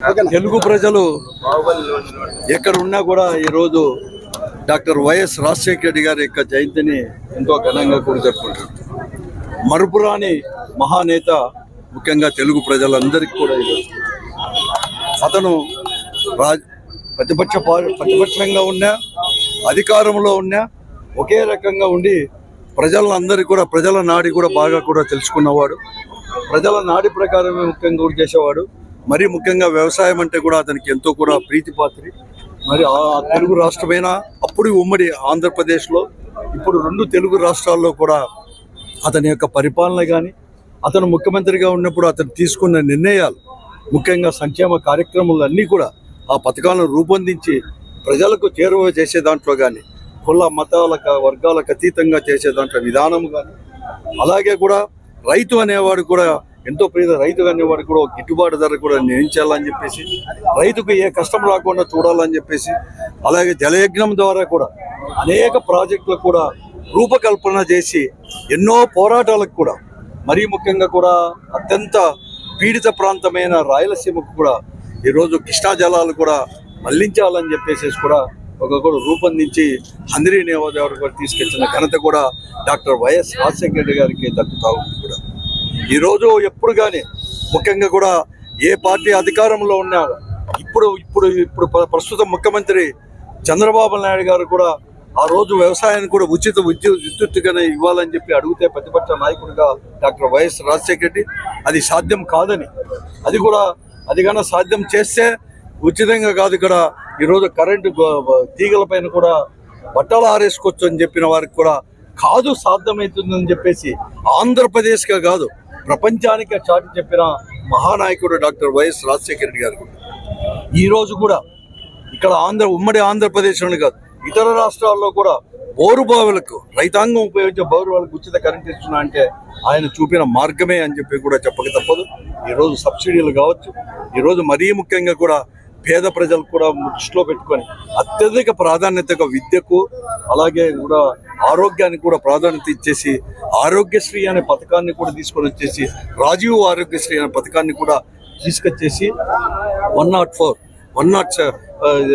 తెలుగు ప్రజలు ఎక్కడ ఉన్నా కూడా ఈరోజు డాక్టర్ వైఎస్ రాజశేఖర రెడ్డి గారి యొక్క జయంతిని ఎంతో ఘనంగా కూడా జరుపుకుంటారు మరుపురాని మహానేత ముఖ్యంగా తెలుగు ప్రజలందరికీ కూడా ఈరోజు అతను రాజ్ ప్రతిపక్ష ప్రతిపక్షంగా ఉన్నా అధికారంలో ఉన్నా ఒకే రకంగా ఉండి ప్రజలందరికీ కూడా ప్రజల నాడి కూడా బాగా కూడా తెలుసుకున్నవాడు. ప్రజల నాడి ప్రకారమే ముఖ్యంగా కూడా చేసేవాడు. మరి ముఖ్యంగా వ్యవసాయం అంటే కూడా అతనికి ఎంతో కూడా ప్రీతిపాత్రి మరి ఆ తెలుగు రాష్ట్రమైన అప్పుడు ఉమ్మడి ఆంధ్రప్రదేశ్లో ఇప్పుడు రెండు తెలుగు రాష్ట్రాల్లో కూడా అతని యొక్క పరిపాలన కానీ అతను ముఖ్యమంత్రిగా ఉన్నప్పుడు అతను తీసుకున్న నిర్ణయాలు ముఖ్యంగా సంక్షేమ కార్యక్రమాలు అన్నీ కూడా ఆ పథకాలను రూపొందించి ప్రజలకు చేరువ చేసే దాంట్లో కానీ కుల మతాలకు వర్గాలకు అతీతంగా చేసే దాంట్లో విధానం కానీ అలాగే కూడా రైతు అనేవాడు కూడా ఎంతో పేద రైతు అనేవాడు కూడా గిట్టుబాటు ధర కూడా నిర్ణయించాలని చెప్పేసి రైతుకు ఏ కష్టం రాకుండా చూడాలని చెప్పేసి అలాగే జలయజ్ఞం ద్వారా కూడా అనేక ప్రాజెక్టులకు కూడా రూపకల్పన చేసి ఎన్నో పోరాటాలకు కూడా మరీ ముఖ్యంగా కూడా అత్యంత పీడిత ప్రాంతమైన రాయలసీమకు కూడా ఈరోజు కృష్ణా జలాలు కూడా మళ్ళించాలని చెప్పేసి కూడా ఒక కూడా రూపొందించి అందరి నేవదేవారు కూడా తీసుకొచ్చిన ఘనత కూడా డాక్టర్ వైఎస్ రాజశేఖర రెడ్డి గారికి దక్కుతా ఉంది కూడా. ఈరోజు ఎప్పుడు కానీ ముఖ్యంగా కూడా ఏ పార్టీ అధికారంలో ఉన్నా ఇప్పుడు ఇప్పుడు ఇప్పుడు ప్రస్తుతం ప్రస్తుత ముఖ్యమంత్రి చంద్రబాబు నాయుడు గారు కూడా ఆ రోజు వ్యవసాయాన్ని కూడా ఉచిత విద్యుత్ విద్యుత్తుగానే ఇవ్వాలని చెప్పి అడిగితే ప్రతిపక్ష నాయకుడిగా డాక్టర్ వైఎస్ రాజశేఖర రెడ్డి అది సాధ్యం కాదని. అది కూడా అది కన్నా సాధ్యం చేస్తే ఉచితంగా కాదు ఇక్కడ ఈరోజు కరెంటు తీగల పైన కూడా బట్టలు ఆరేసుకోవచ్చు అని చెప్పిన వారికి కూడా కాదు సాధ్యమవుతుందని చెప్పేసి ఆంధ్రప్రదేశ్గా కాదు ప్రపంచానికి చాటి చెప్పిన మహానాయకుడు డాక్టర్ వైఎస్ రాజశేఖర రెడ్డి గారు. ఈరోజు కూడా ఇక్కడ ఆంధ్ర ఉమ్మడి ఆంధ్రప్రదేశ్లోనే కాదు ఇతర రాష్ట్రాల్లో కూడా బోరుబావులకు రైతాంగం ఉపయోగించే బోరుబావులకు ఉచిత కరెంట్ ఇస్తున్నా అంటే ఆయన చూపిన మార్గమే అని చెప్పి కూడా చెప్పక తప్పదు. ఈరోజు సబ్సిడీలు కావచ్చు ఈరోజు మరీ ముఖ్యంగా కూడా పేద ప్రజలు కూడా దృష్టిలో పెట్టుకొని అత్యధిక ప్రాధాన్యతగా విద్యకు అలాగే కూడా ఆరోగ్యానికి కూడా ప్రాధాన్యత ఇచ్చేసి ఆరోగ్యశ్రీ అనే పథకాన్ని కూడా తీసుకొని వచ్చేసి రాజీవ్ ఆరోగ్యశ్రీ అనే పథకాన్ని కూడా తీసుకొచ్చేసి one nought four one nought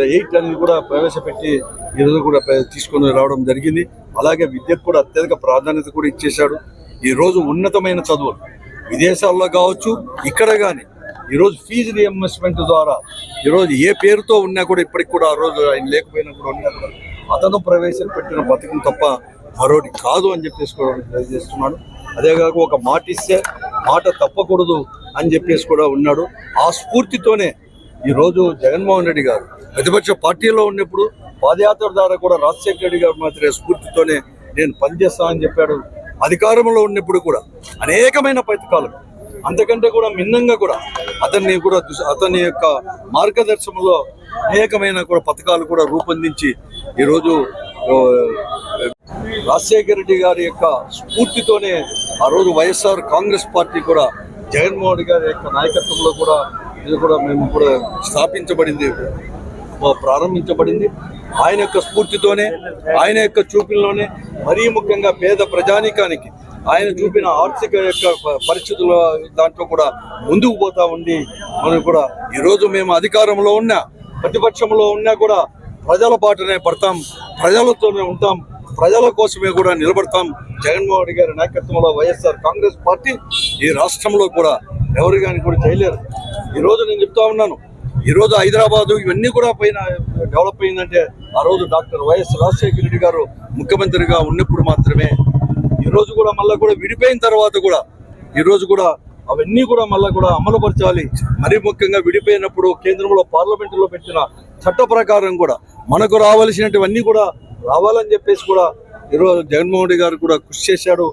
eight అనేది కూడా ప్రవేశపెట్టి ఈరోజు కూడా తీసుకొని రావడం జరిగింది. అలాగే విద్యకు కూడా అత్యధిక ప్రాధాన్యత కూడా ఇచ్చేశాడు ఈరోజు ఉన్నతమైన చదువులు విదేశాల్లో కావచ్చు ఇక్కడ కానీ ఈరోజు ఫీజు రియంబర్స్మెంట్ ద్వారా ఈరోజు ఏ పేరుతో ఉన్నా కూడా ఇప్పటికి కూడా ఆ రోజు ఆయన లేకపోయినా కూడా ఉన్నా కూడా అతను ప్రవేశపెట్టిన పథకం తప్ప మరోటి కాదు అని చెప్పేసి కూడా తెలియజేస్తున్నాడు. అదేగాక ఒక మాట ఇస్తే మాట తప్పకూడదు అని చెప్పేసి కూడా ఉన్నాడు. ఆ స్ఫూర్తితోనే ఈరోజు జగన్మోహన్ రెడ్డి గారు ప్రతిపక్ష పార్టీలో ఉన్నప్పుడు పాదయాత్ర ద్వారా కూడా రాజశేఖర రెడ్డి గారు మాత్రమే స్ఫూర్తితోనే నేను పనిచేస్తానని చెప్పాడు. అధికారంలో ఉన్నప్పుడు కూడా అనేకమైన పథకాలు. అంతకంటే కూడా మిన్నంగా కూడా అతన్ని కూడా అతని యొక్క మార్గదర్శనంలో అనేకమైన కూడా పథకాలు కూడా రూపొందించి ఈరోజు రాజశేఖర రెడ్డి గారి యొక్క స్ఫూర్తితోనే ఆ రోజు వైఎస్ఆర్ కాంగ్రెస్ పార్టీ కూడా జగన్మోహన్ రెడ్డి గారి యొక్క నాయకత్వంలో కూడా ఇది కూడా మేము కూడా స్థాపించబడింది ప్రారంభించబడింది. ఆయన యొక్క స్ఫూర్తితోనే ఆయన యొక్క చూపుల్లోనే మరీ ముఖ్యంగా పేద ప్రజానీకానికి ఆయన చూపిన ఆర్థిక యొక్క పరిస్థితుల దాంట్లో కూడా ముందుకు పోతా ఉండి మనం కూడా ఈరోజు మేము అధికారంలో ఉన్నా ప్రతిపక్షంలో ఉన్నా కూడా ప్రజల పాటనే పడతాం ప్రజలతోనే ఉంటాం ప్రజల కోసమే కూడా నిలబడతాం. జగన్మోహన్ రెడ్డి గారి నాయకత్వంలో వైఎస్ఆర్ కాంగ్రెస్ పార్టీ ఈ రాష్ట్రంలో కూడా ఎవరు కానీ కూడా చేయలేరు. ఈరోజు నేను చెప్తా ఉన్నాను ఈరోజు హైదరాబాదు ఇవన్నీ కూడా పైన డెవలప్ అయిందంటే ఆ రోజు డాక్టర్ వైఎస్ రాజశేఖర రెడ్డి గారు ముఖ్యమంత్రిగా ఉన్నప్పుడు మాత్రమే. ఈరోజు కూడా మళ్ళీ కూడా విడిపోయిన తర్వాత కూడా ఈరోజు కూడా అవన్నీ కూడా మళ్ళీ కూడా అమలుపరచాలి. మరీ ముఖ్యంగా విడిపోయినప్పుడు కేంద్రంలో పార్లమెంటులో పెట్టిన చట్ట ప్రకారం కూడా మనకు రావాల్సినటువన్నీ కూడా రావాలని చెప్పేసి కూడా ఈరోజు జగన్మోహన్ రెడ్డి గారు కూడా కృషి చేశాడు.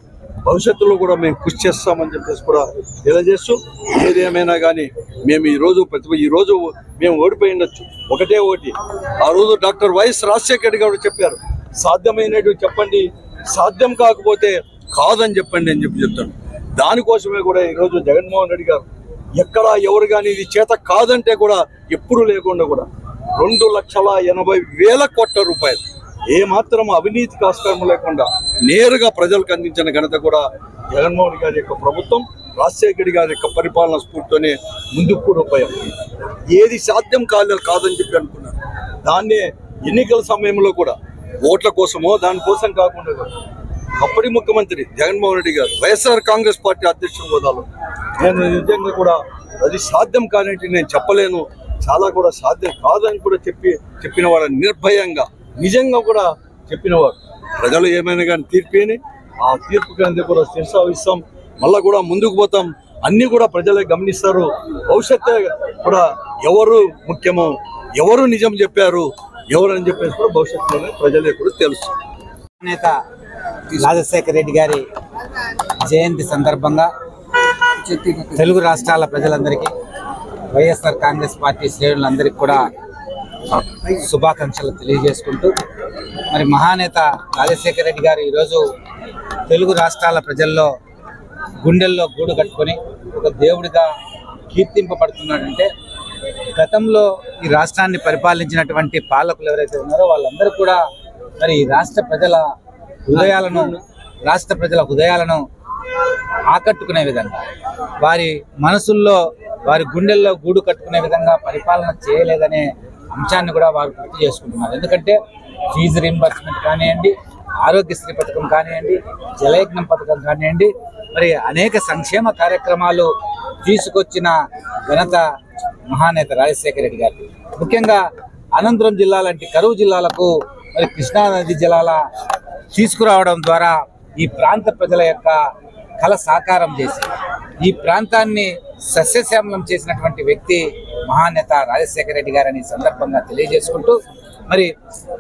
భవిష్యత్తులో కూడా మేము కృషి చేస్తామని చెప్పేసి కూడా తెలియజేస్తూ ఏది ఏమైనా కానీ మేము ఈరోజు ప్రతి ఈ రోజు మేము ఓడిపోయి ఉండొచ్చు. ఒకటే ఒకటి. ఆ రోజు డాక్టర్ వైఎస్ రాజశేఖర రెడ్డి గారు చెప్పారు సాధ్యమైనట్టు చెప్పండి సాధ్యం కాకపోతే కాదని చెప్పండి అని చెప్పి చెప్తాను దానికోసమే కూడా ఈరోజు జగన్మోహన్ రెడ్డి గారు ఎక్కడ ఎవరు కానీ ఇది చేత కాదంటే కూడా ఎప్పుడు లేకుండా కూడా రెండు లక్షల ఎనభై వేల కోట్ల రూపాయలు ఏమాత్రం అవినీతి అవినీతికి ఆస్కారం లేకుండా నేరుగా ప్రజలకు అందించిన ఘనత కూడా జగన్మోహన్ గారి యొక్క ప్రభుత్వం రాజశేఖర్ గారి యొక్క పరిపాలన స్ఫూర్తితోనే ముందుకు కూడా పోయాం. ఏది సాధ్యం కాలేదు కాదని చెప్పి అనుకున్నారు. దాన్నే ఎన్నికల సమయంలో కూడా ఓట్ల కోసమో దానికోసం కాకుండా అప్పటి ముఖ్యమంత్రి జగన్మోహన్ రెడ్డి గారు వైఎస్ఆర్ కాంగ్రెస్ పార్టీ అధ్యక్షుడు హోదాలో నేను నిజంగా కూడా అది సాధ్యం కానిటి నేను చెప్పలేను. చాలా కూడా సాధ్యం కాదని కూడా చెప్పి చెప్పిన వాడు నిర్భయంగా నిజంగా కూడా చెప్పినవాడు ప్రజలు ఏమైనా కానీ తీర్పిని ఆ తీర్పు కానీ కూడా శిరసావిస్తాం మళ్ళీ కూడా ముందుకు పోతాం. అన్నీ కూడా ప్రజలే గమనిస్తారు. భవిష్యత్తు కూడా ఎవరు ముఖ్యమో ఎవరు నిజం చెప్పారు ఎవరు అని చెప్పేసి కూడా భవిష్యత్తులోనే ప్రజలే కూడా తెలుస్తుంది నేత రాజశేఖర రెడ్డి గారి జయంతి సందర్భంగా తెలుగు రాష్ట్రాల ప్రజలందరికీ వైఎస్ఆర్ కాంగ్రెస్ పార్టీ శ్రేణులందరికీ కూడా శుభాకాంక్షలు తెలియజేసుకుంటూ మరి మహానేత రాజశేఖర రెడ్డి గారు ఈరోజు తెలుగు రాష్ట్రాల ప్రజల్లో గుండెల్లో గూడు కట్టుకొని ఒక దేవుడిగా కీర్తింపబడుతున్నాడంటే గతంలో ఈ రాష్ట్రాన్ని పరిపాలించినటువంటి పాలకులు ఎవరైతే ఉన్నారో వాళ్ళందరూ కూడా మరి రాష్ట్ర ప్రజల హృదయాలను రాష్ట్ర ప్రజల హృదయాలను ఆకట్టుకునే విధంగా వారి మనసుల్లో వారి గుండెల్లో గూడు కట్టుకునే విధంగా పరిపాలన చేయలేదనే అంశాన్ని కూడా వారు గుర్తు చేసుకుంటున్నారు. ఎందుకంటే ఫీజు రీంబర్స్మెంట్ కానివ్వండి ఆరోగ్యశ్రీ పథకం కానివ్వండి జలయజ్ఞం పథకం కానివ్వండి మరి అనేక సంక్షేమ కార్యక్రమాలు తీసుకొచ్చిన ఘనత మహానేత రాజశేఖర రెడ్డి గారు ముఖ్యంగా అనంతపురం జిల్లా లాంటి కరువు జిల్లాలకు మరి కృష్ణానది జలాల తీసుకురావడం ద్వారా ఈ ప్రాంత ప్రజల యొక్క కళ సాకారం చేసి ఈ ప్రాంతాన్ని సస్యశ్యామలం చేసినటువంటి వ్యక్తి మహానేత రాజశేఖర రెడ్డి గారని సందర్భంగా తెలియజేసుకుంటూ మరి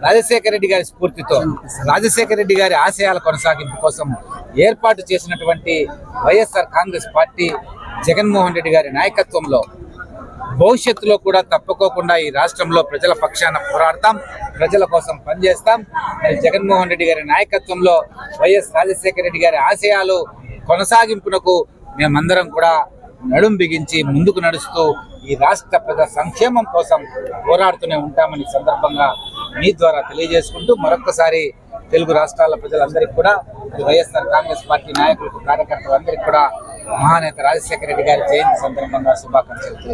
రాజశేఖర రెడ్డి గారి స్ఫూర్తితో రాజశేఖర రెడ్డి గారి ఆశయాల కొనసాగింపు కోసం ఏర్పాటు చేసినటువంటి వైఎస్ఆర్ కాంగ్రెస్ పార్టీ జగన్మోహన్ రెడ్డి గారి నాయకత్వంలో భవిష్యత్తులో కూడా తప్పుకోకుండా ఈ రాష్ట్రంలో ప్రజల పక్షాన పోరాడతాం ప్రజల కోసం పనిచేస్తాం. మరి జగన్మోహన్ రెడ్డి గారి నాయకత్వంలో వైఎస్ రాజశేఖర రెడ్డి గారి ఆశయాలు కొనసాగింపునకు మేమందరం కూడా నడుం బిగించి ముందుకు నడుస్తూ ఈ రాష్ట్ర ప్రజల సంక్షేమం కోసం పోరాడుతూనే ఉంటామని సందర్భంగా మీ ద్వారా తెలియజేసుకుంటూ మరొక్కసారి తెలుగు రాష్ట్రాల ప్రజలందరికీ కూడా వైఎస్ఆర్ కాంగ్రెస్ పార్టీ నాయకులకు కార్యకర్తలందరికీ కూడా మహానేత రాజశేఖర రెడ్డి గారి జయంతి సందర్భంగా శుభాకాంక్షలు